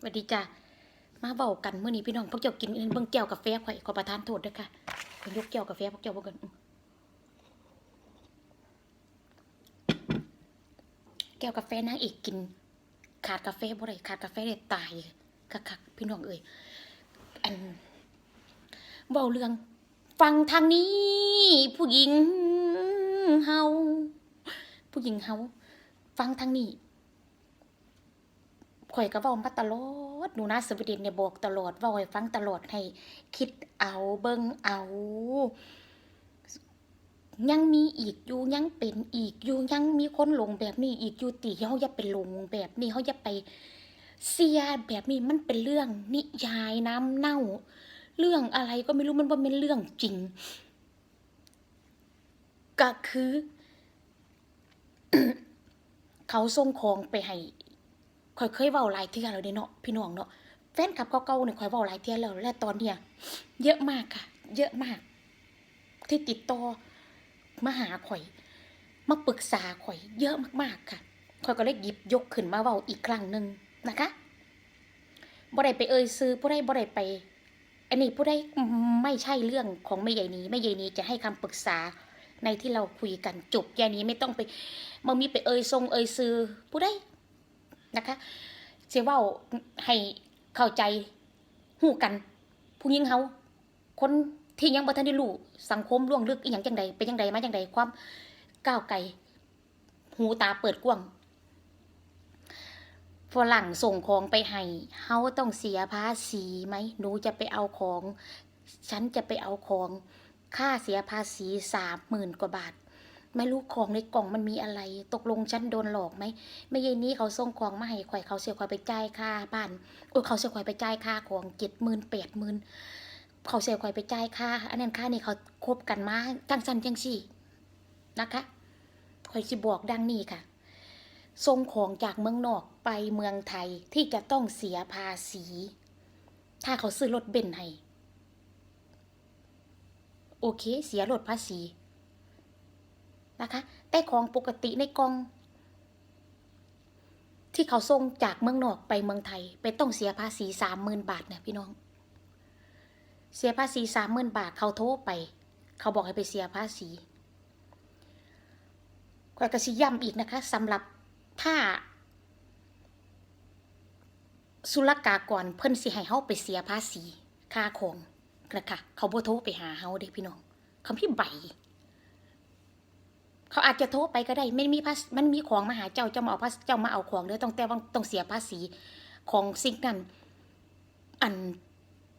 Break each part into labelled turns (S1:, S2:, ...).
S1: สวัสดีจ้ะมาเบากันเมื่อนี้พี่น้องพวกเจ้ากินเบิ่งแก้วกาแฟข่อยขอประทานโทษด้วยค่ะขอยกแก้วกาแฟพวกเจ้าเบิ่งกันแก้วกาแฟนางเอกกิน ขาดกาแฟบ่ได้ขาดกาแฟได้ตายคักๆพี่น้องเอ้ยอันเบาเรื่อง ฟังทางนี้ ผู้หญิงเฮาผู้หญิงเฮาฟังทางนี้ ข่อยก็เว้ามาตลอดหนูนะสวีเดนเนี่ยบอกตลอดเว้าให้ฟังตลอดให้คิดเอาเบิ่งเอา ยังมีอีกอยู่ยังเป็นอีกอยู่ยังมีคนหลงแบบนี้อีกอยู่ติเฮาอย่าไปหลงแบบนี้เฮาอย่าไปเสียแบบนี้มันเป็นเรื่องนิยายน้ำเน่า เรื่องอะไรก็ไม่รู้มันบ่าเป็นเรื่องจริง ก็คือ เขาส่งของไปให้ ข่อยเคยเว้าหลายเทื่อแล้วเด้เนาะพี่น้องเนาะแฟนคลับเก่าๆเนี่ยข่อยเว้าหลายเทื่อแล้วและตอนเนี้ยเยอะมากค่ะ เยอะมาก ที่ติดต่อมาหาข่อย มาปรึกษาข่อย เยอะมากๆค่ะข่อยก็เลยหยิบยกขึ้นมาเว้าอีกครั้งหนึ่งนะคะบ่ได้ไปเอ่ยซื้อบ่ได้บ่ได้ไปอันนี้ผู้ใดไม่ใช่เรื่องของแม่ใหญ่นี้แม่ใหญ่นี้จะให้คำปรึกษาในที่เราคุยกันจบแค่นี้ไม่ต้องไปมามีไปเอ่ยทรงเอ่ยซื้อผู้ใด นะคะเสียว่าให้เข้าใจหู้กัน ผู้หญิงเฮาคนที่ยังบ่ทันได้รู้สังคมล่วงลึกอีหยังจังใดเป็นจังใดมาจังใดความก้าวไกลหูตาเปิดกว้างฝรั่งส่งของไปให้เฮาต้องเสียภาษีไหมหนูจะไปเอาของ ฉันจะไปเอาของ ค่าเสียภาษีสามหมื่นกว่าบาท ไม่รู้ของในกล่องมันมีอะไร ตกลงฉันโดนหลอกไหมไม่ยายนี้เขาส่งของมาให้ข่อยเขาเสียข่อยไปจ่ายค่าบ้านโอ้ยเขาเสียข่อยไปจ่ายค่าของเจ็ดหมื่นแปดหมื่นเขาเสียข่อยไปจ่ายค่าอันนั้นค่านี่เขาคบกันมาจังสันจังสี่นะคะข่อยสิบอกดังนี้ค่ะส่งของจากเมืองนอกไปเมืองไทยที่จะต้องเสียภาษี ถ้าเขาซื้อรถเบนซ์ให้ โอเค เสียรถภาษี นะคะ แต่ของปกติในกอง ที่เขาส่งจากเมืองนอกไปเมืองไทย ไปต้องเสียภาษีสามหมื่นบาทเนี่ยพี่น้อง เสียภาษีสามหมื่นบาทเขาโทรไป เขาบอกให้ไปเสียภาษีก็กระชิย้ำอีกนะคะสำหรับถ้า สุลกากรเพิ่นสิให้เฮาไปเสียภาษีค่าของนะคะเขาบ่โทรไปหาเฮาเด้พี่น้องเขาพี่ใบ เขาอาจจะโทรไปก็ได้ไม่มีภาษมันมีของมาหาเจ้าเจ้ามาเอาภาษเจ้ามาเอาของเด้อต้องแต่ว่าต้องเสียภาษีของสิ่งนั้นอัน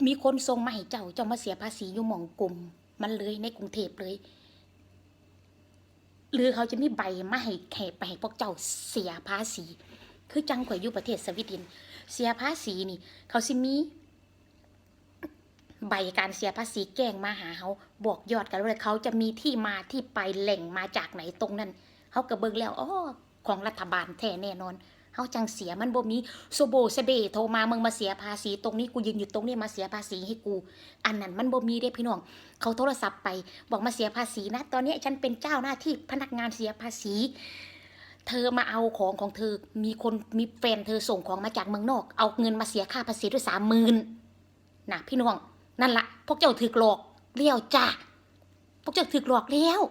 S1: มีคนส่งมาให้เจ้าเจ้ามาเสียภาษีอยู่หม่องกลุ่มมันเลยในกรุงเทพเลย หรือเขาจะมีใบมาให้แขกไปให้พวกเจ้าเสียภาษี คือจังข่อยอยู่ประเทศสวีเดนเสียภาษีนี่ เขาสิมี ใบการเสียภาษีแกล้งมาหาเขาบอกยอดกันเลยเขาจะมีที่มาที่ไปแหล่งมาจากไหนตรงนั้นเขาก็เบิ่งแล้วอ๋อของรัฐบาลแท้แน่นอนเขาจังเสียมันบ่มีโซโบเซเบโทรมามึงมาเสียภาษีตรงนี้กูยืนอยู่ตรงนี้มาเสียภาษีให้กู อันนั้นมันบ่มีเด้พี่น้อง เขาโทรศัพท์ไป บอกมาเสียภาษีนะ ตอนนี้ฉันเป็นเจ้าหน้าที่พนักงานเสียภาษี เธอมาเอาของของเธอมีคนมีแฟนเธอส่งของมาจากเมืองนอก เอาเงินมาเสียค่าภาษีด้วยสามหมื่นนะพี่น้อง นั่นละพวกเจ้าถือหลอกเลี้ยวจ้าพวกเจ้าถือหลอกแล้ว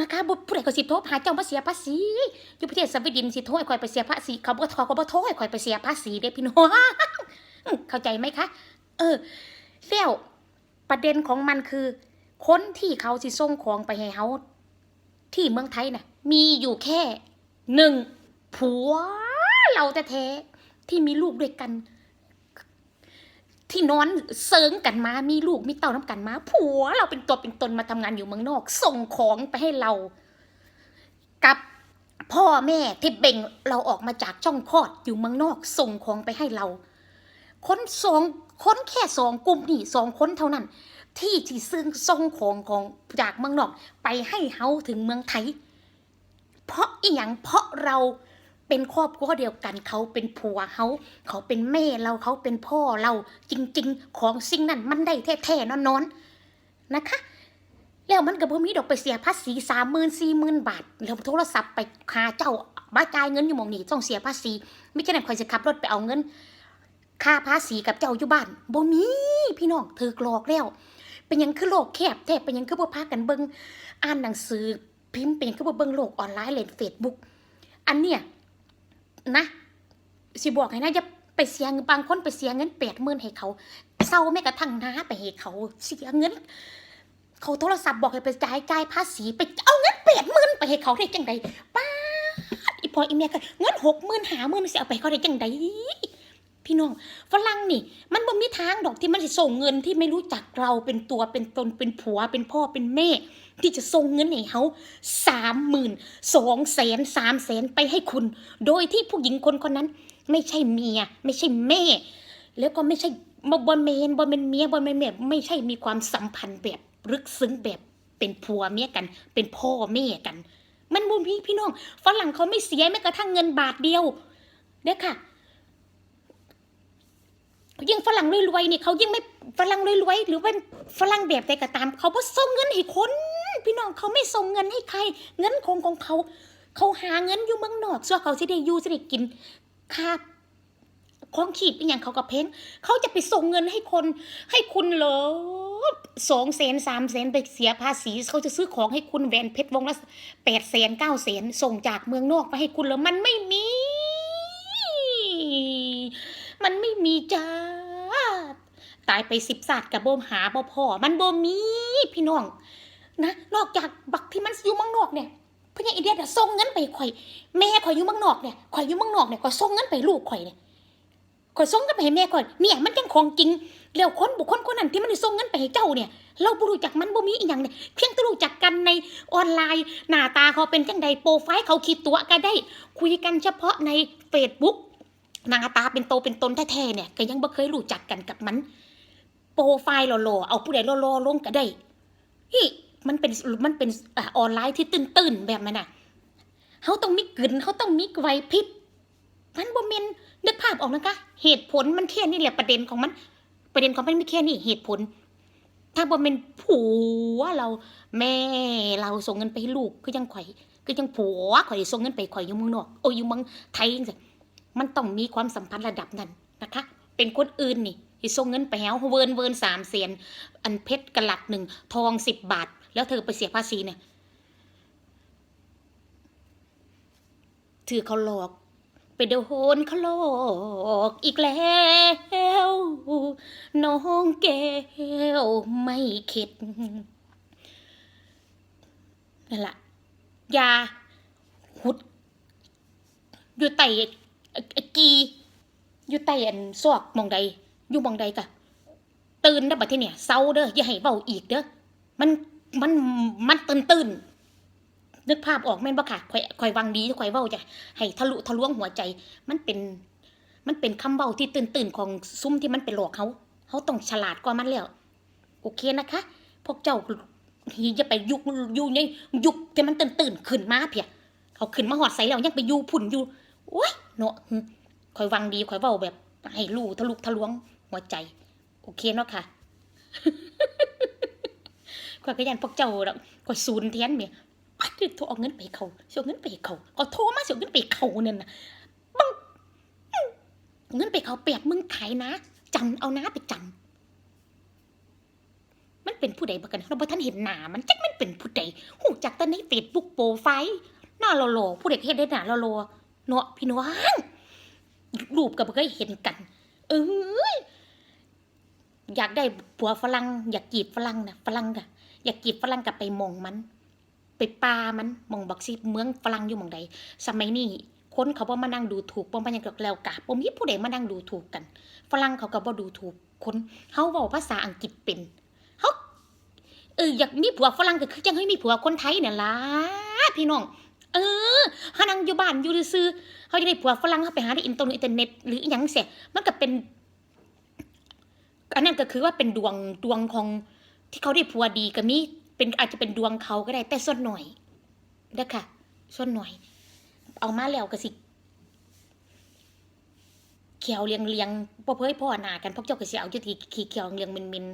S1: นะคะบุผู้ใดก็สิโทษหาเจ้ามาเสียภาษีอยู่ประเทศสวีเดนสิโทษให้ข่อยไปเสียภาษีเขาบ่ทอเขาบ่โทษให้ข่อยไปเสียภาษีเด้พี่น้องเข้าใจไหมคะ เออแล้วประเด็นของมันคือ คนที่เขาสิส่งของไปให้เขาที่เมืองไทยน่ะ มีอยู่แค่หนึ่งผัวเราแท้ที่มีลูกด้วยกัน ที่นอนเซิงกันมา มีลูกมีเต้าน้ำกันมา ผัวเราเป็นตัวเป็นตนมาทำงานอยู่เมืองนอก ส่งของไปให้เรา กับพ่อแม่ที่เบ่งเราออกมาจากช่องคลอดอยู่เมืองนอก ส่งของไปให้เรา คนสองคนแค่สองกลุ่มนี่สองคนเท่านั้น ที่ที่ซึ่งส่งของของจากเมืองนอก ไปให้เฮาถึงเมืองไทย เพราะอีหยังเพราะเรา เป็นครอบครัวเดียวกัน เขาเป็นผัวเฮาเขาเป็นแม่เราเขาเป็นพ่อเราจริง ๆ ของสิ่งนั้นมันได้แท้ๆนอนๆนะคะ แล้วมันก็บ่มีดอกไปเสียภาษีสามหมื่นสี่หมื่นบาทแล้วโทรศัพท์ไปหาเจ้าบ้าจ่ายเงินอยู่หมองนี้ต้องเสียภาษีไม่ใช่นั้นข่อยจะขับรถไปเอาเงิน ค่าภาษีกับเจ้าอยู่บ้านบ่มีพี่น้องถือกลอกแล้ว เป็นยังคือโลกแคบแท้เป็นยังคือบ่พากันเบิ่งอ่านหนังสือพิมพ์เป็นยังคือบ่เบิ่งโลกออนไลน์เล่น Facebook อันเนี้ย นะสิบอกให้นะจะไปเสียเงินบางคนไปเสียเงินแปดหมื่นให้เขาเศร้าแม้กระทั่งน้าไปให้เขาเสียเงิน เขาโทรศัพท์บอกให้ไปจ่ายจ่ายภาษีไปเอาเงินแปดหมื่นไปให้เขาได้จังไดป้าอีพออีเมียก็เงิน60,000 50,000สิเอาไปเขาได้จังได พี่น้องฝรั่งนี่ มันบ่มีทางดอกที่มันจะส่งเงินที่ไม่รู้จักเราเป็นตัวเป็นตนเป็นผัวเป็นพ่อเป็นแม่ ที่จะส่งเงินให้เขาสามหมื่นสองแสนสามแสนไปให้คุณ โดยที่ผู้หญิงคนคนนั้น ไม่ใช่เมีย ไม่ใช่แม่ แล้วก็ไม่ใช่บอบอเมนบอเป็นเมียบอเป็นแม่ไม่ใช่มีความสัมพันธ์แบบลึกซึ้งแบบเป็นผัวเมียกัน เป็นพ่อแม่กัน มันบุญพี่พี่น้องฝรั่งเขาไม่เสียแม้กระทั่งเงินบาทเดียวเด้อค่ะ ยิ่งฝรั่งรวยๆนี่เขายิ่งไม่ฝรั่งรวยๆหรือเป็นฝรั่งแบบใดก็ตาม เขาบ่ส่งเงินให้คน พี่น้องเขาไม่ส่งเงินให้ใคร เงินของของเขา เขาหาเงินอยู่เมืองนอกส่วนเขาสิได้อยู่สิได้กินค่าของขีดอีหยังเขาก็เพ้งเขาจะไปส่งเงินให้คน ให้คุณเหรอสองแสนสามแสนไปเสียภาษีเขาจะซื้อของให้คุณแหวนเพชรวงละแปดแสนเก้าแสนส่งจากเมืองนอกมาให้คุณเหรอมันไม่มี มันไม่มีจ้า ตายไปสิบศาสตร์กับโบมหาบ่พอมันบ่มีพี่น้อง นะนอกจากบักที่มันอยู่มืองนอกเนี่ยพญาอิเดียน่ะส่งเงินไปข่อย แม่ข่อยอยู่มืองนอกเนี่ยข่อยอยู่มืองนอกเนี่ยข่อยส่งเงินไปลูกข่อยเนี่ยข่อยส่งเงินไปให้แม่ข่อยเนี่ยมันจังของจริงแล้วคนบุคคลคนนั้นที่มันได้ส่งเงินไปให้เจ้าเนี่ย เราบ่รู้จักมันบ่มีอีหยังเนี่ยเพียงแต่รู้จักกันในออนไลน์ หน้าตาเขาเป็นจังใดโปรไฟล์เขาคิดตัวก็ได้ คุยกันเฉพาะใน Facebook ห น้าตาเป็นโตเป็นตนแท้ๆเนี่ยก็ยังบ่เคยรู้จักกันกับมัน โปรไฟล์หล่อๆเอาผู้ใดหล่อๆลงก็ได้ฮิมันเป็นมันเป็นออนไลน์ที่ตื่นๆแบบนั้นน่ะเขาต้องมีกลืนเขาต้องมีไหวพริบมันบ่แม่นนึกภาพออกนะคะเหตุผลมันแค่นี้แหละประเด็นของมัน ประเด็นของมันไม่แค่นี้เหตุผล ถ้าบ่เป็นผัวเราแม่เราส่งเงินไปให้ลูกคือยังข่อยคือยังผัวข่อยส่งเงินไปข่อยอยู่เมืองนอกโอ้ยอยู่เมืองไทยจังซี่ มันต้องมีความสัมพันธ์ระดับนั้นนะคะ เป็นคนอื่นนี่ที่ส่งเงินไปแฮวเวิร์นเวิร์นสามเสียนอันเพชรกระหลัดหนึ่งทองสิบบาท แล้วเธอไปเสียภาษีเนี่ยถือเขาหลอกไปเดยวโหนเขาหลอกอีกแล้วน้องแก้วไม่เข็ดนั่นแหละยาหุด อยู่ไต่ ไอ้กีอยู่ไต่อันซอกมองใดอยู่มองใดกะตื่นเด้บัดทีเนี่ยเศร้าเด้ออย่าให้เบาอีกเด้อมันมันมันตื่นตื่นนึกภาพออกแม่นบ่ค่ะข่อยข่อยวังดีข่อยเว้าจะให้ทะลุทะลวงหัวใจ มันเป็น มันเป็นคำเว้าที่ตื่นตื่นของซุ่มที่มันเป็นหลอกเขาเขาต้องฉลาดกว่ามันแล้วโอเคนะคะ พวกเจ้าอย่าไปยุกยู่ในยุคที่มันตื่นตื่นขึ้นมาเพียเขาขึ้นมาหอดใส่แล้วยังไปยู่พุ่นอยู่โอ้ยเนาะหึข่อยวังดีข่อยเว้าแบบให้รู้ทะลุทะลวงหัวใจ โอเคเนาะค่ะข่อยก็ยันพวกเจ้าแล้วข่อยศูนย์แทนเมียปัดโทรเอาเงินไปเขาเสียเงินไปเขาก็โทรมาเสียเงินไปเขาเนี่ยนะบังเงินไปเขาแปดมึงขายนะจำเอานะไปจำมันเป็นผู้ใดบ้กันเราบ่ทันเห็นหน้ามันจักมันเป็นผู้ใดหูจักต่ในเฟซบุ๊กโปรไฟล์หน้าหล่อๆผู้ใดก็เฮ็ดได้หน้าหล่อๆ เนาะพี่น้องรูปก็บ่เคยเห็นกัน เอ้ยอยากได้ผัวฝรั่งอยากจีบฝรั่งนะฝรั่งน่ะอยากจีบฝรั่งกับไปมองมัน ไปปามันมองบอกสิเมืองฝรั่งอยู่มองใดสมัยนี้คนเขาบ่มานั่งดูถูกบ่มาหยังกับแล้วกะบ่มีผู้ใดมานั่งดูถูกกัน ฝรั่งเขาก็บ่ดูถูกคนเฮาเว้าภาษาอังกฤษเป็นเฮาเอออยากมีผัวฝรั่งก็คือจังให้มีผัวคนไทยเนั่นล่ะพี่น้อง เออฮานังอยู่บ้านอยู่ซื่อเฮาจะได้ผัวฝรั่งเฮาไปหาในอินเทอร์เน็ตอินเทอร์เน็ต หรืออิหยังเสียมันก็เป็นอันนั้นก็คือว่าเป็นดวงดวงของที่เขาได้ผัวดีก็มีเป็นอาจจะเป็นดวงเขาก็ได้ แต่ส่วนหน่อยเด้อค่ะส่วนหน่อย เอามาแล้วก็สิเขียวเลียงเลียงพ่อเพื่อพ่อหนากันพวกเจ้าก็สิเอาอยู่ที่ขี้เขียวเลียงมินมิน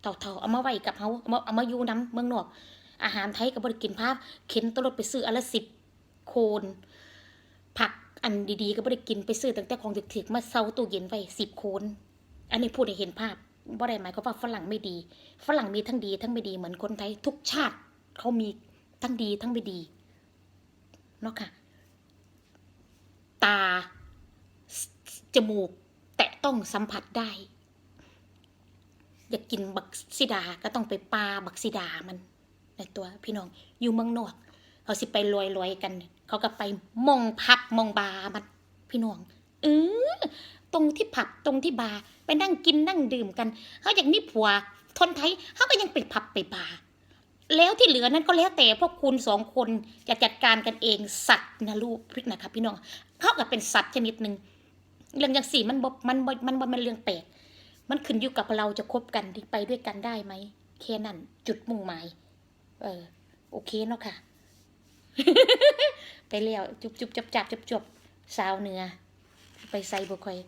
S1: เท่าเท่าๆเอามาไว้กับเฮาเอามาเอามาอยู่น้ำเมืองนอกอาหารไทยก็บ่ได้กินภาพเข็นตวรถไปซื้ออนละสิบ โคนผักอันดีๆ ก็ไม่ได้กินไปซื้อตั้งแต่ของถึกๆมาเซาตู้เย็นไว้สิบโคน อันนี้พูดให้เห็นภาพบ่ได้หมายความว่าฝรั่งไม่ดี ฝรั่งมีทั้งดีทั้งไม่ดีเหมือนคนไทยทุกชาติเขามีทั้งดีทั้งไม่ดีเนาะค่ะ ตา จมูก แตะต้องสัมผัสได้ อยากกินบักซิดาก็ต้องไปปาบักซิดามันในตัวพี่น้องอยู่เมืองนอก เขาสิไปลอยลอยๆกัน เขาก็ไปมองพับมองบาร์มันพี่น้องเออตรงที่ผับตรงที่บาร์ไปนั่งกินนั่งดื่มกันเขาอย่ากมีผัวทนไทยเขาก็ยังไปผับไปบาร์แล้วที่เหลือนั้นก็แล้วแต่พวกคุณสองคนจะจัดการกันเองสัตว์นะลูกพริกนะครับพี่น้องเขาก็เป็นสัตว์ชนิดหนึ่งเรื่องอย่างสี่มันบมันบมันบมันเรื่องแปลกมันขึ้นอยู่กับเราจะคบกันไปด้วยกันได้ไหมแค่นั้นจุดมุ่งหมายเออโอเคเนาะค่ะ ไปแล้วจุบจุบจับจับจบจบสาวเหนือ ไปใส่บุคอย